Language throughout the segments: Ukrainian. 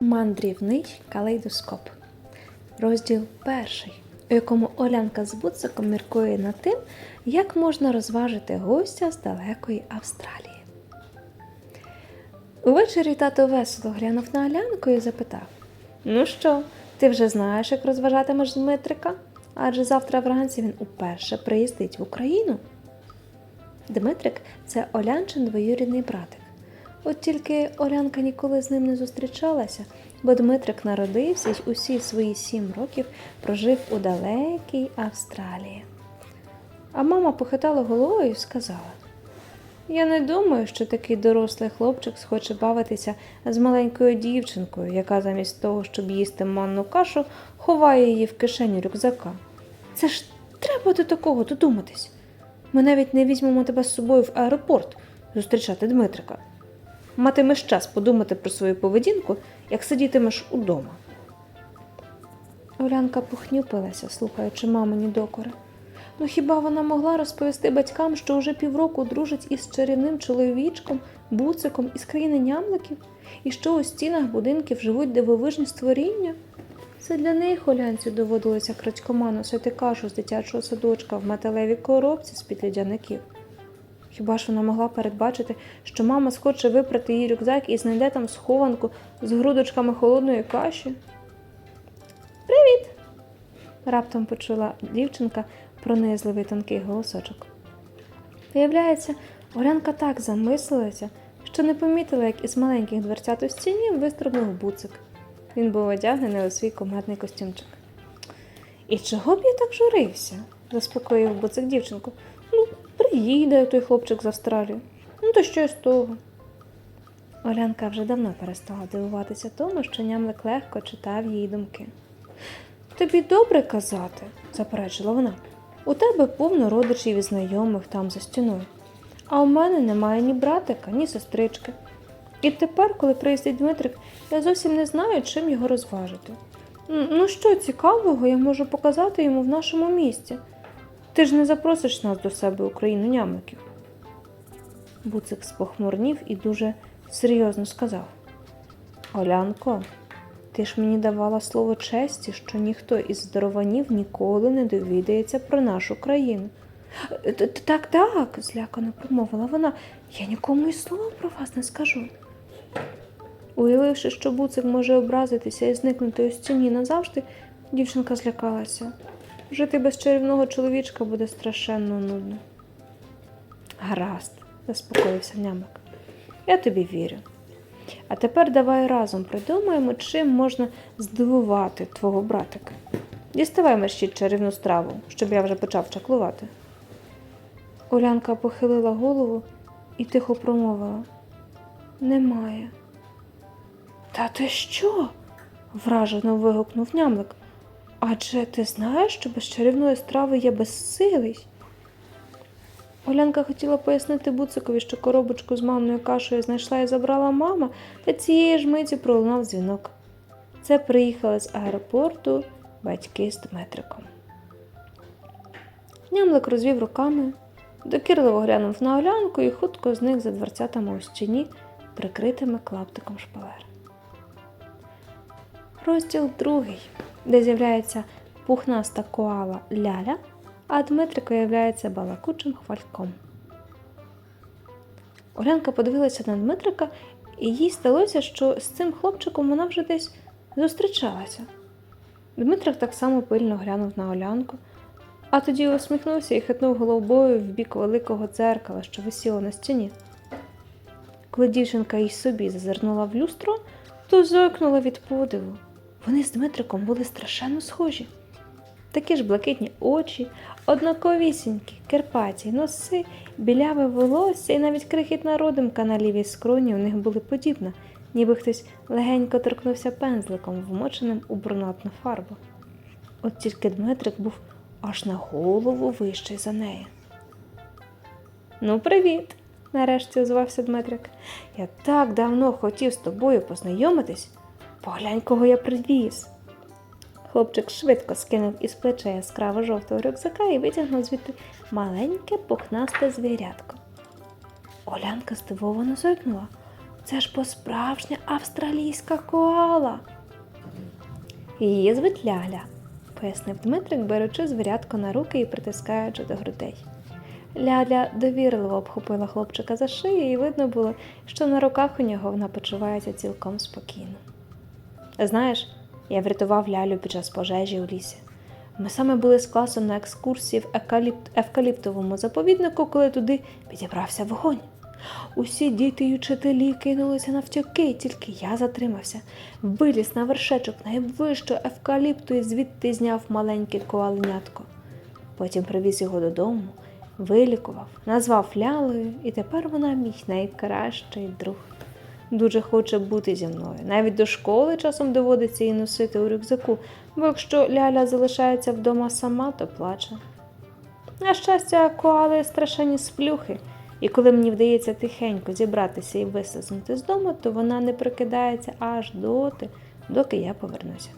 Мандрівний калейдоскоп. Розділ перший, у якому Олянка з Буциком міркує над тим, як можна розважити гостя з далекої Австралії. Увечері тато весело глянув на Олянку і запитав: Ну що, ти вже знаєш, як розважатимеш Дмитрика? Адже завтра вранці він уперше приїздить в Україну. Дмитрик це Олянчин двоюрідний братик. От тільки Олянка ніколи з ним не зустрічалася, бо Дмитрик народився й усі свої сім років прожив у далекій Австралії. А мама похитала головою і сказала: Я не думаю, що такий дорослий хлопчик схоче бавитися з маленькою дівчинкою, яка замість того, щоб їсти манну кашу, ховає її в кишеню рюкзака. Це ж треба до такого додуматись. Ми навіть не візьмемо тебе з собою в аеропорт зустрічати Дмитрика. Матимеш час подумати про свою поведінку, як сидітимеш удома. Олянка похнюпилася, слухаючи мамині докори. Ну хіба вона могла розповісти батькам, що вже півроку дружить із чарівним чоловічком, буциком із країни нямликів, і що у стінах будинків живуть дивовижні створіння? Це для них Олянці доводилося крадькома носити кашу з дитячого садочка в металевій коробці з-під лідяників. Хіба ж вона могла передбачити, що мама схоче випрати її рюкзак і знайде там схованку з грудочками холодної каші? Привіт! раптом почула дівчинка пронизливий тонкий голосочок. Виявляється, Олянка так замислилася, що не помітила, як із маленьких дверцят у стіні вистрибнув буцик. Він був одягнений у свій командний костюмчик. І чого б я так журився? заспокоїв буцик дівчинку. Приїде той хлопчик з Австралії. Ну, то що з того? Олянка вже давно перестала дивуватися тому, що нямлик легко читав її думки. Тобі добре казати, заперечила вона. У тебе повно родичів і знайомих там за стіною. А у мене немає ні братика, ні сестрички. І тепер, коли приїздить Дмитрик, я зовсім не знаю, чим його розважити. Ну, що цікавого я можу показати йому в нашому місті? Ти ж не запросиш нас до себе Україну нямиків. Буцик спохмурнів і дуже серйозно сказав: Олянко, ти ж мені давала слово честі, що ніхто із здорованів ніколи не довідається про нашу країну. «Т- т- Так, так, злякано промовила вона. Я нікому і слова про вас не скажу. Уявивши, що буцик може образитися і зникнути у стіні назавжди, дівчинка злякалася. Жити без чарівного чоловічка буде страшенно нудно. Гаразд, заспокоївся нямик. Я тобі вірю. А тепер давай разом придумаємо, чим можна здивувати твого братика. Діставай мерщій чарівну страву, щоб я вже почав чаклувати. Олянка похилила голову і тихо промовила. Немає. Та ти що? вражено вигукнув нямлик. Адже ти знаєш, що без чарівної страви я безсилий. Олянка хотіла пояснити Буцикові, що коробочку з манною кашею знайшла і забрала мама, та цієї ж миті пролунав дзвінок. Це приїхали з аеропорту батьки з Дмитриком. Нямлик розвів руками, докірливо глянув на Олянку і хутко зник за дверцятами у стіні, прикритими клаптиком шпалер. Розділ другий, де з'являється пухнаста коала Ляля, а Дмитрик виявляється балакучим хвальком. Олянка подивилася на Дмитрика, і їй здалося, що з цим хлопчиком вона вже десь зустрічалася. Дмитрик так само пильно глянув на Олянку, а тоді усміхнувся і хитнув головою в бік великого дзеркала, що висіло на стіні. Коли дівчинка й собі зазирнула в люстро, то зойкнула від подиву. Вони з Дмитриком були страшенно схожі. Такі ж блакитні очі, однаковісінькі, керпаті, носи, біляве волосся і навіть крихітна родимка на лівій скроні у них були подібна, ніби хтось легенько торкнувся пензликом, вмоченим у брунатну фарбу. От тільки Дмитрик був аж на голову вищий за неї. Ну, привіт, нарешті озвався Дмитрик. Я так давно хотів з тобою познайомитись. Поглянь, кого я привіз. Хлопчик швидко скинув із плеча яскраво жовтого рюкзака і витягнув звідти маленьке пухнасте звірятко. Олянка здивовано зойкнула. Це ж посправжня австралійська коала. Її звуть Ляля, пояснив Дмитрик, беручи звірятко на руки і притискаючи до грудей. Ляля довірливо обхопила хлопчика за шию, і видно було, що на руках у нього вона почувається цілком спокійно. Знаєш, я врятував лялю під час пожежі у лісі. Ми саме були з класом на екскурсії в евкаліптовому заповіднику, коли туди підібрався вогонь. Усі діти й учителі кинулися навтяки, тільки я затримався. Виліз на вершечок найвищого евкаліпту і звідти зняв маленьке коаленятко. Потім привіз його додому, вилікував, назвав лялою, і тепер вона мій найкращий друг. Дуже хоче бути зі мною. Навіть до школи часом доводиться її носити у рюкзаку, бо якщо ляля залишається вдома сама, то плаче. На щастя, коали страшенні сплюхи, і коли мені вдається тихенько зібратися і висизнути з дому, то вона не прикидається аж доти, доки я повернуся.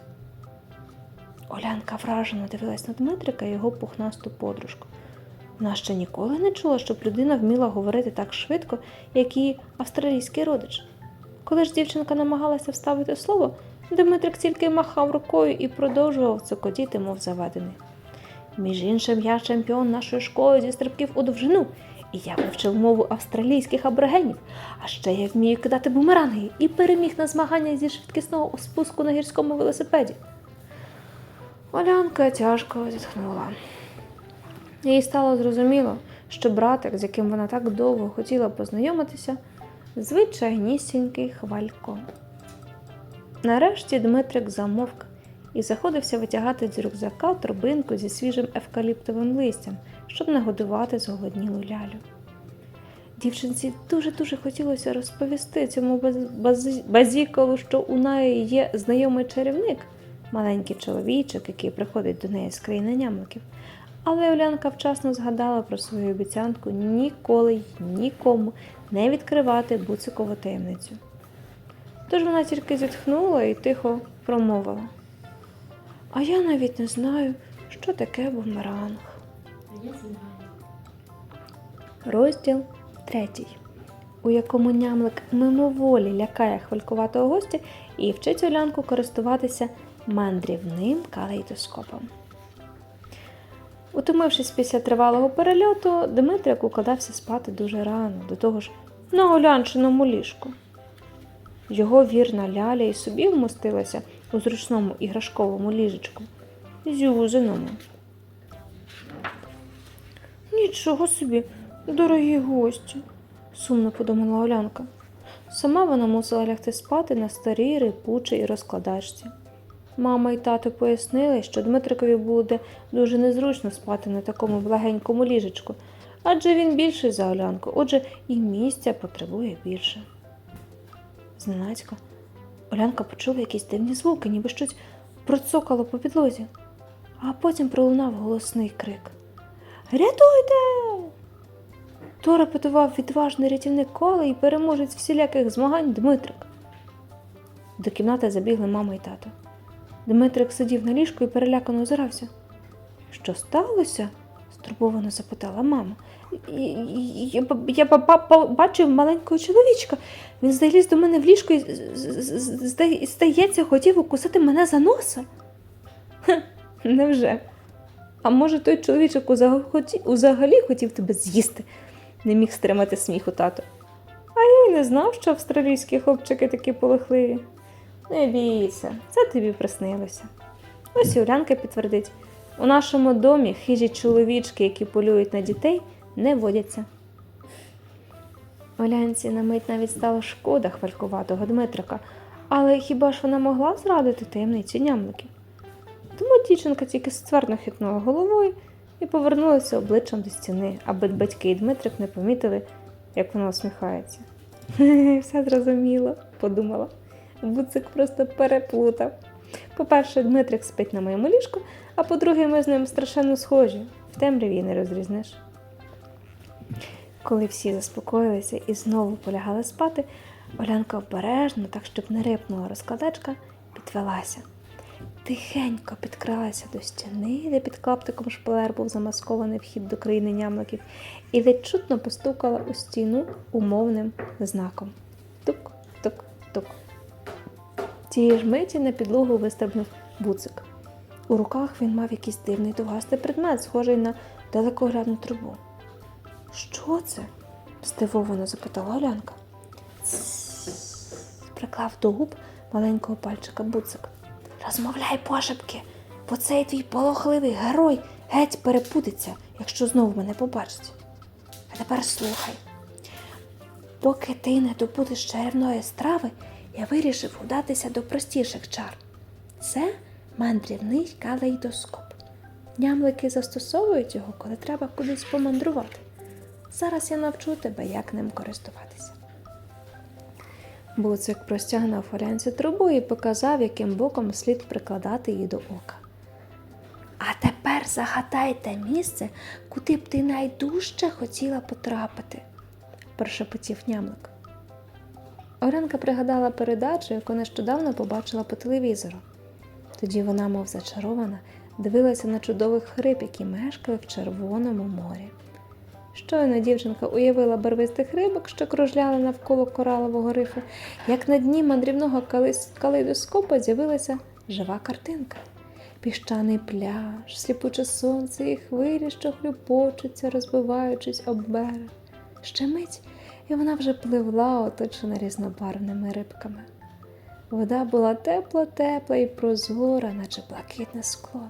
Олянка вражено дивилась на Дмитрика і його пухнасту подружку. Вона ще ніколи не чула, щоб людина вміла говорити так швидко, як її австралійський родич. Коли ж дівчинка намагалася вставити слово, Дмитрик тільки махав рукою і продовжував цокотіти, мов заведений. Між іншим, я чемпіон нашої школи зі стрибків у довжину, і я вивчив мову австралійських аборигенів, а ще я вмію кидати бумеранги і переміг на змаганнях зі швидкісного спуску на гірському велосипеді. Олянка тяжко зітхнула. Їй стало зрозуміло, що братик, з яким вона так довго хотіла познайомитися, звичайнісінький хвалько. Нарешті Дмитрик замовк і заходився витягати з рюкзака торбинку зі свіжим евкаліптовим листям, щоб нагодувати зголоднілу лялю. Дівчинці дуже-дуже хотілося розповісти цьому баз- баз- що у неї є знайомий чарівник, маленький чоловічок, який приходить до неї з країни нямликів. Але Олянка вчасно згадала про свою обіцянку ніколи й нікому не відкривати буцикову таємницю. Тож вона тільки зітхнула і тихо промовила. А я навіть не знаю, що таке бумеранг. Розділ третій, у якому нямлик мимоволі лякає хвалькуватого гостя і вчить Олянку користуватися мандрівним калейдоскопом. Утомившись після тривалого перельоту, Дмитрик укладався спати дуже рано, до того ж на Олянчиному ліжку. Його вірна ляля і собі вмостилася у зручному іграшковому ліжечку, зюзиному. Нічого собі, дорогі гості, сумно подумала Олянка. Сама вона мусила лягти спати на старій рипучій розкладачці. Мама і тато пояснили, що Дмитрикові буде дуже незручно спати на такому благенькому ліжечку, адже він більший за Олянку, отже, і місця потребує більше. Зненацька Олянка почула якісь дивні звуки, ніби щось процокало по підлозі, а потім пролунав голосний крик. Рятуйте! То репетував відважний рятівник кола і переможець всіляких змагань Дмитрик. До кімнати забігли мама і тато. Дмитрик сидів на ліжку і перелякано озирався. Що сталося? стурбовано запитала мама. «Я- Я, я ба- ба- ба- бачив маленького чоловічка. Він заліз до мене в ліжко і здається, хотів укусити мене за носа. Хе, невже? А може, той чоловічок взагалі хотів тебе з'їсти? Не міг стримати сміху тато. А я й не знав, що австралійські хлопчики такі полохливі. Не бійся, це тобі приснилося. Ось і Улянка підтвердить: у нашому домі хижі чоловічки, які полюють на дітей, не водяться. Олянці на мить навіть стало шкода хвалькуватого Дмитрика, але хіба ж вона могла зрадити таємниці нямликів? Тому дівчинка тільки ствердно хитнула головою і повернулася обличчям до стіни, аби батьки і Дмитрик не помітили, як вона усміхається. Все зрозуміло, подумала. Буцик просто переплутав. По-перше, Дмитрик спить на моєму ліжку, а по-друге, ми з ним страшенно схожі. В темряві не розрізниш. Коли всі заспокоїлися і знову полягали спати, Олянка обережно, так щоб не рипнула розкладачка, підвелася. Тихенько підкралася до стіни, де під клаптиком шпалер був замаскований вхід до країни нямликів, і ледь чутно постукала у стіну умовним знаком. Тук, ковток. Тієї ж миті на підлогу вистрибнув буцик. У руках він мав якийсь дивний довгастий предмет, схожий на далекоглядну трубу. Що це? здивовано запитала Олянка. Приклав до губ маленького пальчика буцик. Розмовляй пошепки, бо цей твій полохливий герой геть перепутиться, якщо знову мене побачить. А тепер слухай. Поки ти не добудеш чарівної страви, я вирішив удатися до простіших чар. Це мандрівний калейдоскоп. Нямлики застосовують його, коли треба кудись помандрувати. Зараз я навчу тебе, як ним користуватися. Буцик простягнув Орянці трубу і показав, яким боком слід прикладати її до ока. А тепер загадайте місце, куди б ти найдужче хотіла потрапити, прошепотів нямлик. Орянка пригадала передачу, яку нещодавно побачила по телевізору. Тоді вона, мов зачарована, дивилася на чудових риб, які мешкали в Червоному морі. Щойно дівчинка уявила барвистих рибок, що кружляли навколо коралового рифу, як на дні мандрівного калейдоскопа з'явилася жива картинка. Піщаний пляж, сліпуче сонце і хвилі, що хлюпочуться, розбиваючись об берег. Ще мить, і вона вже пливла, оточена різнобарвними рибками. Вода була тепла-тепла і прозора, наче блакитне скло.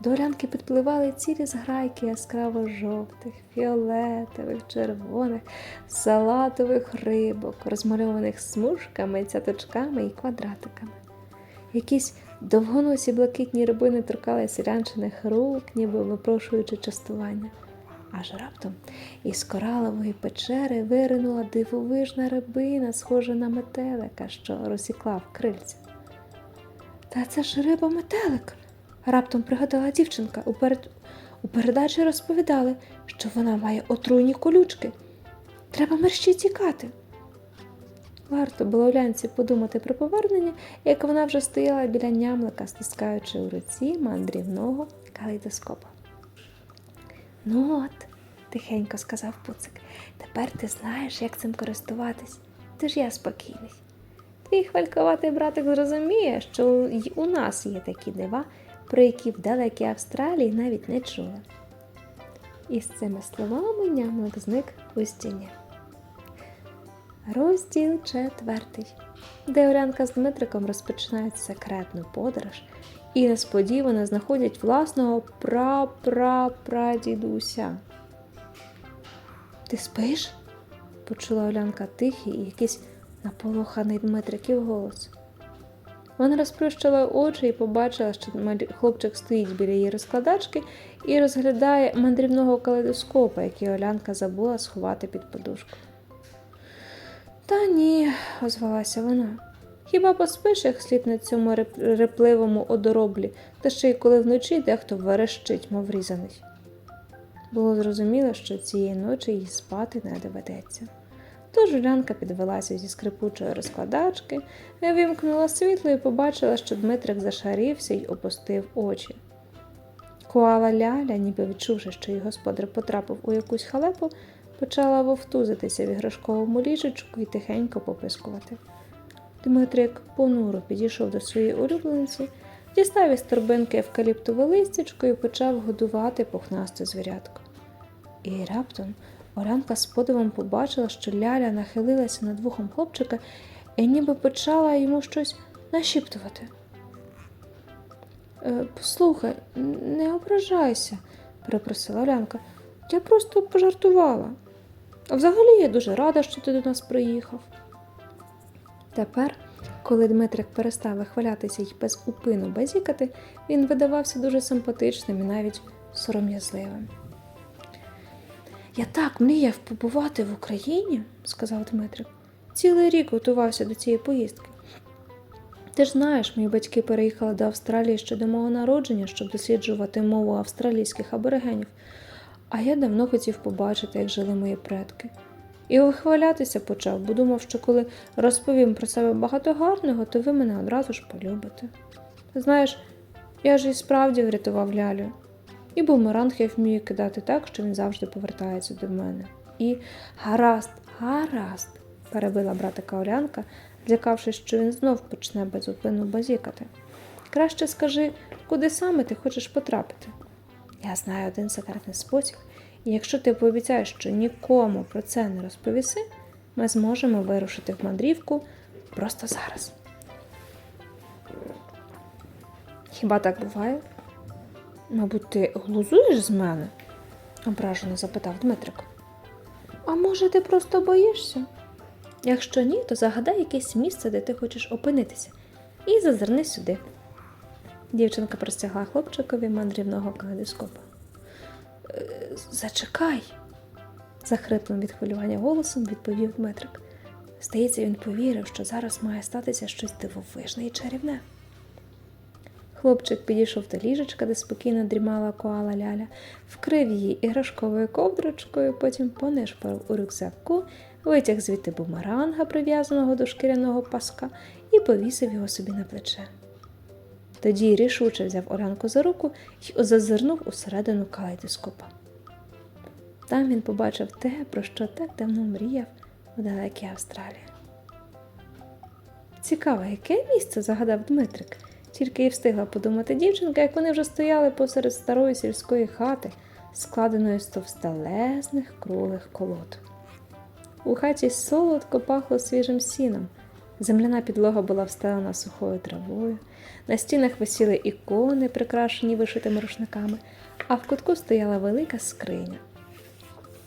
До Олянки підпливали цілі зграйки яскраво жовтих, фіолетових, червоних, салатових рибок, розмальованих смужками, цяточками і квадратиками. Якісь довгоносі блакитні рибини торкали селянчиних рук, ніби випрошуючи частування. Аж раптом із коралової печери виринула дивовижна рибина, схожа на метелика, що розсікла в крильця. Та це ж риба метелик, раптом пригадала дівчинка. У, перед... у передачі розповідали, що вона має отруйні колючки. Треба мерщій тікати. Варто було Олянці подумати про повернення, як вона вже стояла біля нямлика, стискаючи у руці мандрівного калейдоскопа. Ну от, тихенько сказав Пуцик, тепер ти знаєш, як цим користуватись. Ти ж я спокійний. Твій хвалькуватий братик зрозуміє, що й у нас є такі дива, про які в далекій Австралії навіть не чули. І з цими словами нямлик зник у стіні. Розділ четвертий, де Орянка з Дмитриком розпочинають секретну подорож і несподівано знаходять власного пра-пра-прадідуся. Ти спиш? почула Олянка тихий і якийсь наполоханий Дмитриків голос. Вона розплющила очі і побачила, що хлопчик стоїть біля її розкладачки і розглядає мандрівного калейдоскопа, який Олянка забула сховати під подушку. Та ні, озвалася вона. Хіба поспиш як слід на цьому реп- репливому одороблі, та ще й коли вночі дехто верещить, мов різаний. Було зрозуміло, що цієї ночі їй спати не доведеться. Тож Улянка підвелася зі скрипучої розкладачки, вимкнула світло і побачила, що Дмитрик зашарівся й опустив очі. Коала Ляля, ніби відчувши, що її господар потрапив у якусь халепу, почала вовтузитися в іграшковому ліжечку і тихенько попискувати. Дмитрик понуро підійшов до своєї улюбленці, дістав із торбинки евкаліптове листячко і почав годувати пухнасте звірятко. І раптом Оранка з подивом побачила, що Ляля нахилилася над вухом хлопчика і ніби почала йому щось нашіптувати. «Е, Послухай, не ображайся, перепросила Олянка. Я просто пожартувала. А взагалі я дуже рада, що ти до нас приїхав. Тепер, коли Дмитрик перестав вихвалятися й без упину базікати, він видавався дуже симпатичним і навіть сором'язливим. Я так мріяв побувати в Україні, сказав Дмитрик. Цілий рік готувався до цієї поїздки. Ти ж знаєш, мої батьки переїхали до Австралії ще до мого народження, щоб досліджувати мову австралійських аборигенів, а я давно хотів побачити, як жили мої предки. І вихвалятися почав, бо думав, що коли розповім про себе багато гарного, то ви мене одразу ж полюбите. Знаєш, я ж і справді врятував лялю. І бумеранг я вмію кидати так, що він завжди повертається до мене. І гаразд, гаразд, перебила братика Олянка, злякавшись, що він знов почне безупинно базікати. Краще скажи, куди саме ти хочеш потрапити. Я знаю один секретний спосіб, і якщо ти пообіцяєш, що нікому про це не розповіси, ми зможемо вирушити в мандрівку просто зараз. Хіба так буває? Мабуть, ти глузуєш з мене? ображено запитав Дмитрик. А може, ти просто боїшся? Якщо ні, то загадай якесь місце, де ти хочеш опинитися, і зазирни сюди. Дівчинка простягла хлопчикові мандрівного калейдоскопа. «Е, Зачекай, захриплим від хвилювання голосом відповів Дмитрик. Здається, він повірив, що зараз має статися щось дивовижне і чарівне. Хлопчик підійшов до ліжечка, де спокійно дрімала коала ляля, вкрив її іграшковою ковдрочкою, потім понишпав у рюкзаку, витяг звідти бумеранга, прив'язаного до шкіряного паска, і повісив його собі на плече. Тоді рішуче взяв Оранку за руку і зазирнув усередину калейдоскопа. Там він побачив те, про що так давно мріяв у далекій Австралії. Цікаво, яке місце загадав Дмитрик, тільки й встигла подумати дівчинка, як вони вже стояли посеред старої сільської хати, складеної з товстелезних круглих колод. У хаті солодко пахло свіжим сіном. Земляна підлога була встелена сухою травою, на стінах висіли ікони, прикрашені вишитими рушниками, а в кутку стояла велика скриня.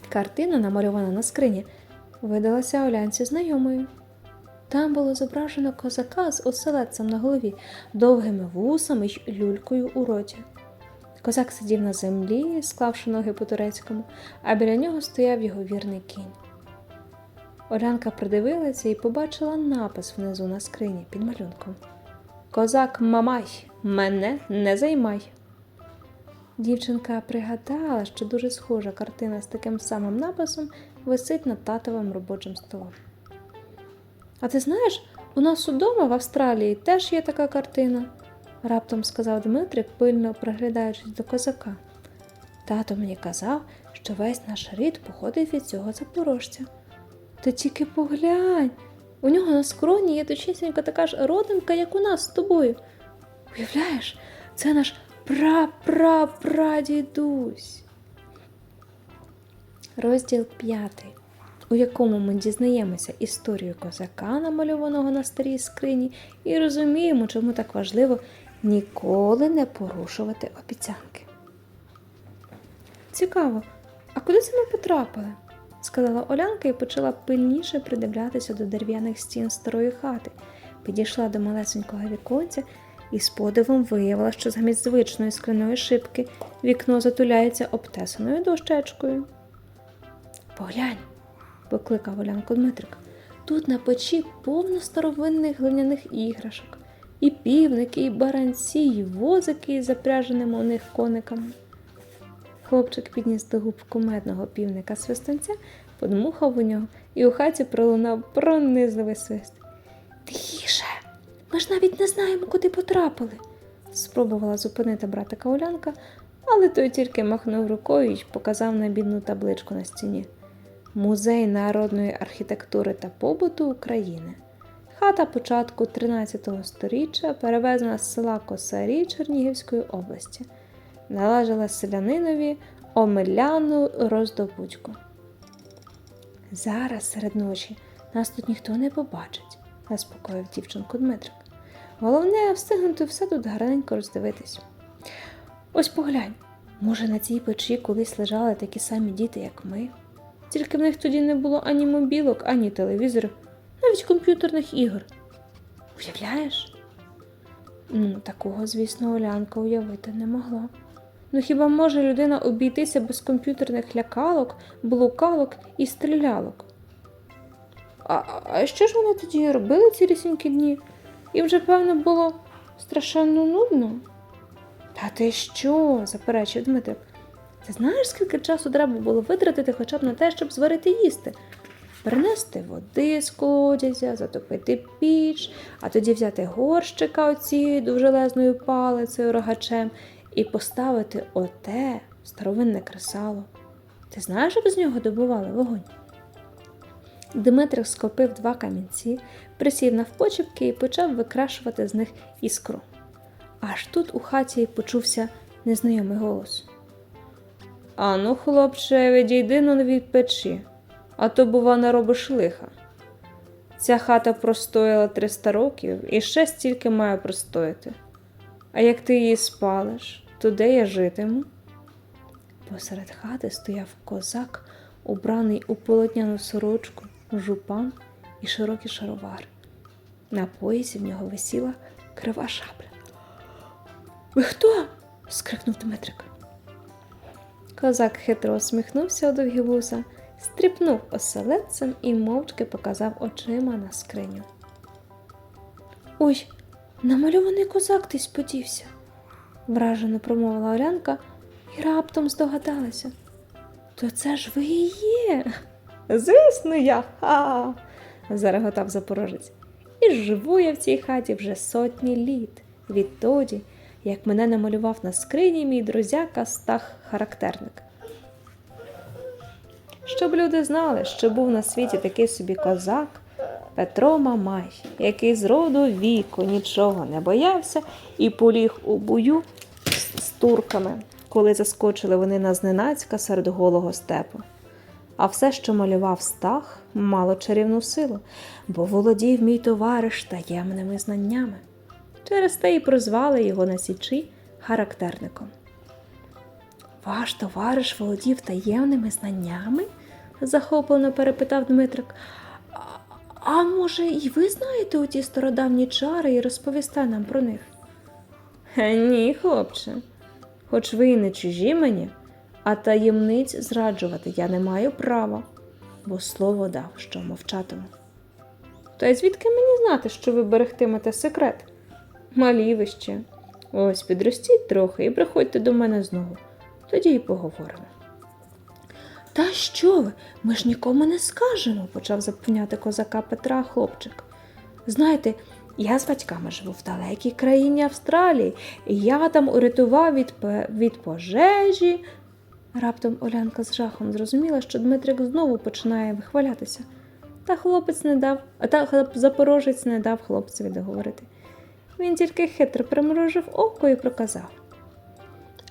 Картина, намальована на скрині, видалася Олянці знайомою. Там було зображено козака з оселедцем на голові, довгими вусами й люлькою у роті. Козак сидів на землі, склавши ноги по турецькому, а біля нього стояв його вірний кінь. Олянка придивилася і побачила напис внизу на скрині під малюнком. Козак Мамай, мене не займай. Дівчинка пригадала, що дуже схожа картина з таким самим написом висить над татовим робочим столом. А ти знаєш, у нас удома в Австралії теж є така картина, раптом сказав Дмитрик, пильно приглядаючись до козака. Тато мені казав, що весь наш рід походить від цього запорожця. Ти тільки поглянь. У нього на скроні є точнісінько така ж родинка, як у нас з тобою. Уявляєш, це наш пра-пра-прадідусь. Розділ п'ятий, у якому ми дізнаємося історію козака, намальованого на старій скрині, і розуміємо, чому так важливо ніколи не порушувати обіцянки. Цікаво, а куди це ми потрапили? Сказала Олянка і почала пильніше придивлятися до дерев'яних стін старої хати. Підійшла до малесенького віконця і з подивом виявила, що замість звичної скляної шибки вікно затуляється обтесаною дощечкою. Поглянь, покликав Олянку Дмитрик. Тут на печі повно старовинних глиняних іграшок, і півники, і баранці, і возики із запряженими у них кониками. Хлопчик підніс до губ кумедного півника свистунця, подмухав у нього, і у хаті пролунав пронизливий свист. Тише, ми ж навіть не знаємо, куди потрапили, спробувала зупинити братика Олянка, але той тільки махнув рукою і показав на бідну табличку на стіні. Музей народної архітектури та побуту України. Хата початку 13 століття перевезена з села Косарі Чернігівської області належала селянинові Омеляну Роздобудьку. Зараз серед ночі нас тут ніхто не побачить, заспокоїв дівчинку Дмитрик. Головне встигнути все тут гарненько роздивитись. Ось поглянь, може, на цій печі колись лежали такі самі діти, як ми. Тільки в них тоді не було ані мобілок, ані телевізорів, навіть комп'ютерних ігор. Уявляєш? Ну, такого, звісно, Олянка уявити не могла. Ну хіба може людина обійтися без комп'ютерних лякалок, блукалок і стрілялок? А, а що ж вони тоді робили цілісінькі дні? І вже, певно, було страшенно нудно. Та ти що? заперечив Дмитрик. Ти знаєш, скільки часу треба було витратити хоча б на те, щоб зварити їсти? Принести води з колодязя, затопити піч, а тоді взяти горщика оцією довжелезною палицею рогачем і поставити оте старовинне кресало. Ти знаєш, як з нього добували вогонь? Дмитрик скопив два камінці, присів навпочепки і почав викрашувати з них іскру. Аж тут у хаті почувся незнайомий голос. Ану, хлопче, відійди но від печі, а то, бува, наробиш лиха. Ця хата простояла 300 років і ще стільки має простояти. А як ти її спалиш, то де я житиму? Посеред хати стояв козак, убраний у полотняну сорочку, жупан і широкий шаровар. На поясі в нього висіла крива шабля. Ви хто? скрикнув Дмитрик. Козак хитро усміхнувся у довгі вуса, стріпнув оселедцем і мовчки показав очима на скриню. Ой, намальований козак десь подівся, вражено промовила Орянка і раптом здогадалася. То це ж ви і є. Звісно, я. Ха. зареготав запорожець. І живу я в цій хаті вже сотні літ, відтоді, як мене намалював на скрині мій друзяка Стах характерник. Щоб люди знали, що був на світі такий собі козак Петро Мамай, який з роду віку нічого не боявся і поліг у бою з, турками, коли заскочили вони на зненацька серед голого степу. А все, що малював стах, мало чарівну силу, бо володів мій товариш таємними знаннями. Через те і прозвали його на січі характерником. Ваш товариш володів таємними знаннями? захоплено перепитав Дмитрик. А, може, і ви знаєте оті стародавні чари і розповісте нам про них? Е, Ні, хлопче, хоч ви і не чужі мені, а таємниць зраджувати я не маю права, бо слово дав, що мовчатиму. Та й звідки мені знати, що ви берегтимете секрет? Малі ви ще. Ось підростіть трохи і приходьте до мене знову. Тоді й поговоримо. Та що ви? Ми ж нікому не скажемо, почав запевняти козака Петра хлопчик. Знаєте, я з батьками живу в далекій країні Австралії, і я там урятував від, від пожежі. Раптом Олянка з жахом зрозуміла, що Дмитрик знову починає вихвалятися. Та хлопець не дав, а та запорожець не дав хлопцеві договорити. Він тільки хитро примружив око і проказав.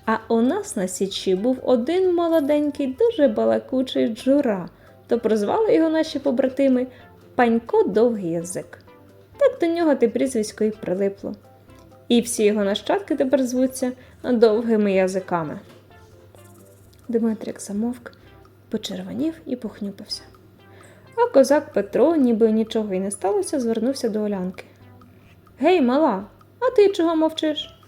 А у нас на січі був один молоденький, дуже балакучий джура, то прозвали його наші побратими Панько Довгий язик. Так до нього те прізвисько і прилипло. І всі його нащадки тепер звуться довгими язиками. Дмитрик замовк, почервонів і похнюпився. А козак Петро, ніби нічого й не сталося, звернувся до Олянки. Гей, мала, а ти чого мовчиш?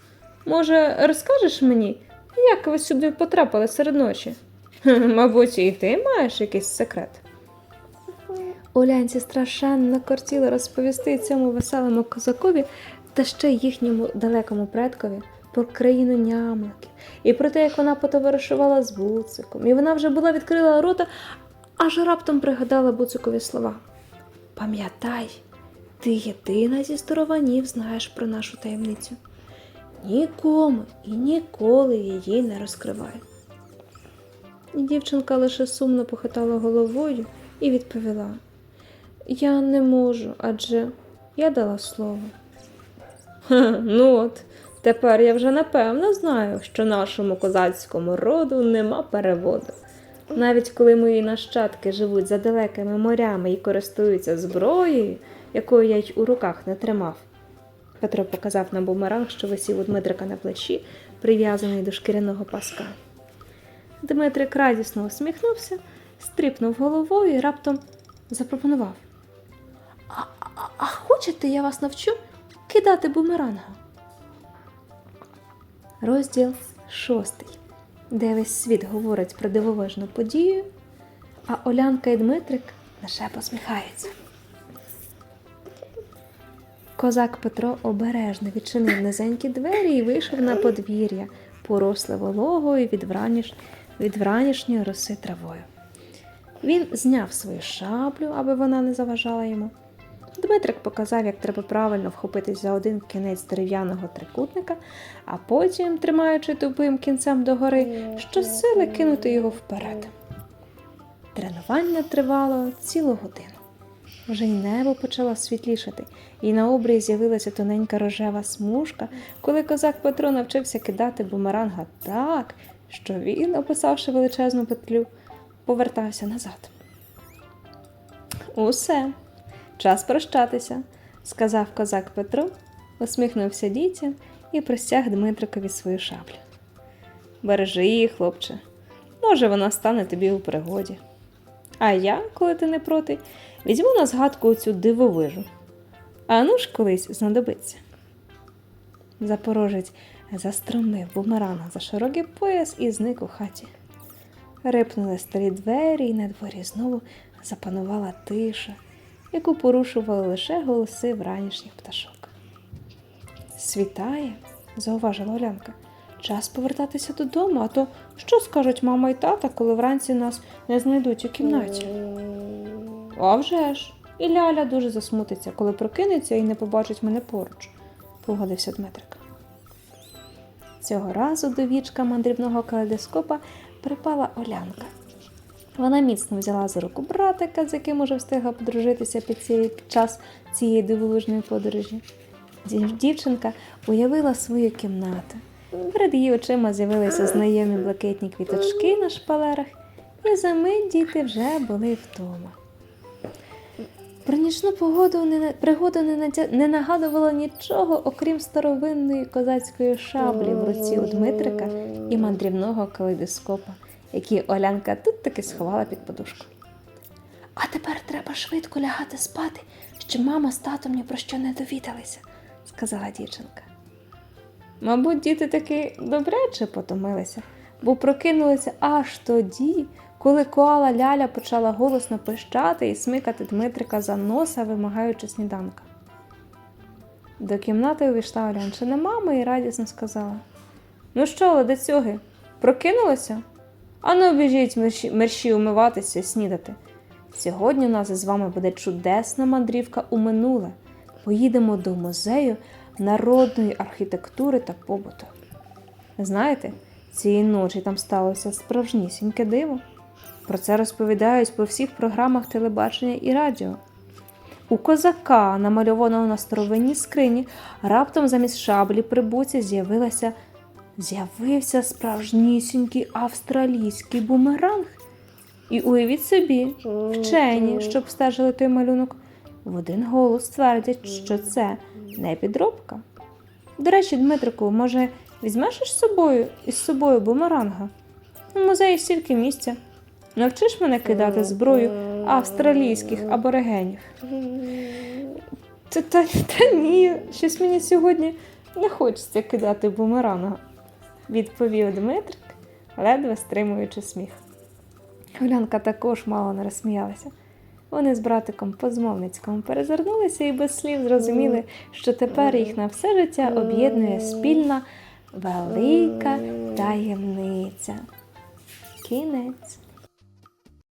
Може, розкажеш мені, як ви сюди потрапили серед ночі? Мабуть, і ти маєш якийсь секрет. Олянці страшенно кортіло розповісти цьому веселому козакові та ще їхньому далекому предкові про країну нямликів і про те, як вона потоваришувала з буциком, і вона вже була відкрила рота, аж раптом пригадала буцикові слова. Пам'ятай, ти єдина зі старованів знаєш про нашу таємницю. Нікому і ніколи її не розкривай. І дівчинка лише сумно похитала головою і відповіла: Я не можу, адже я дала слово. ну от, тепер я вже напевно знаю, що нашому козацькому роду нема переводу. Навіть коли мої нащадки живуть за далекими морями і користуються зброєю, якою я й у руках не тримав. Петро показав на бумеранг, що висів у Дмитрика на плечі, прив'язаний до шкіряного паска. Дмитрик радісно усміхнувся, стріпнув головою і раптом запропонував. А, а, а хочете, я вас навчу кидати бумеранга? Розділ шостий, де весь світ говорить про дивовижну подію, а Олянка і Дмитрик лише посміхаються. Козак Петро обережно відчинив низенькі двері і вийшов на подвір'я, поросле вологою від, враніш... від вранішньої роси травою. Він зняв свою шаблю, аби вона не заважала йому. Дмитрик показав, як треба правильно вхопитись за один кінець дерев'яного трикутника, а потім, тримаючи тупим кінцем догори, щосили кинути його вперед. Тренування тривало цілу годину. Вже й небо почало світлішати, і на обрії з'явилася тоненька рожева смужка, коли козак Петро навчився кидати бумеранга так, що він, описавши величезну петлю, повертався назад. Усе, час прощатися, сказав козак Петро, усміхнувся дітям і простяг Дмитрикові свою шаблю. Бережи її, хлопче, може, вона стане тобі у пригоді. А я, коли ти не проти, візьму на згадку оцю дивовижу. А ну ж колись знадобиться. Запорожець застромив бумеранга за широкий пояс і зник у хаті. Рипнули старі двері, і на дворі знову запанувала тиша, яку порушували лише голоси вранішніх пташок. Світає, зауважила Олянка. Час повертатися додому, а то що скажуть мама і тата, коли вранці нас не знайдуть у кімнаті? А вже ж. І Ляля дуже засмутиться, коли прокинеться і не побачить мене поруч, погодився Дмитрик. Цього разу до вічка мандрівного калейдоскопа припала Олянка. Вона міцно взяла за руку братика, з яким уже встигла подружитися під, під час цієї дивовижної подорожі. Дівчинка уявила свою кімнату. Перед її очима з'явилися знайомі блакитні квіточки на шпалерах, і за мить діти вже були вдома. Про нічну погоду не, пригоду не, не нагадувало нічого, окрім старовинної козацької шаблі в руці у Дмитрика і мандрівного калейдоскопа, який Олянка тут таки сховала під подушку. А тепер треба швидко лягати спати, щоб мама з татом ні про що не довідалися, сказала дівчинка. Мабуть, діти таки добряче потомилися, бо прокинулися аж тоді, коли коала Ляля почала голосно пищати і смикати Дмитрика за носа, вимагаючи сніданка. До кімнати увійшла Олянчина мама і радісно сказала: Ну що, ледацюги, прокинулися? Ану, біжіть мерші, мерші умиватися снідати. Сьогодні у нас із вами буде чудесна мандрівка у минуле. Поїдемо до музею народної архітектури та побуту. Знаєте, цієї ночі там сталося справжнісіньке диво. Про це розповідають по всіх програмах телебачення і радіо. У козака, намальованого на старовинній скрині, раптом замість шаблі прибуці з'явилася з'явився справжнісінький австралійський бумеранг. І уявіть собі, вчені, що обстежили той малюнок, в один голос твердять, що це не підробка. До речі, Дмитрику, може, візьмеш із собою із собою бумеранга? У музеї стільки місця. Навчиш мене кидати зброю австралійських аборигенів. Та, та, та ні, щось мені сьогодні не хочеться кидати бумеранга, відповів Дмитрик, ледве стримуючи сміх. Олянка також мало не розсміялася. Вони з братиком по-змовницькому перезирнулися і без слів зрозуміли, що тепер їх на все життя об'єднує спільна велика таємниця. Кінець.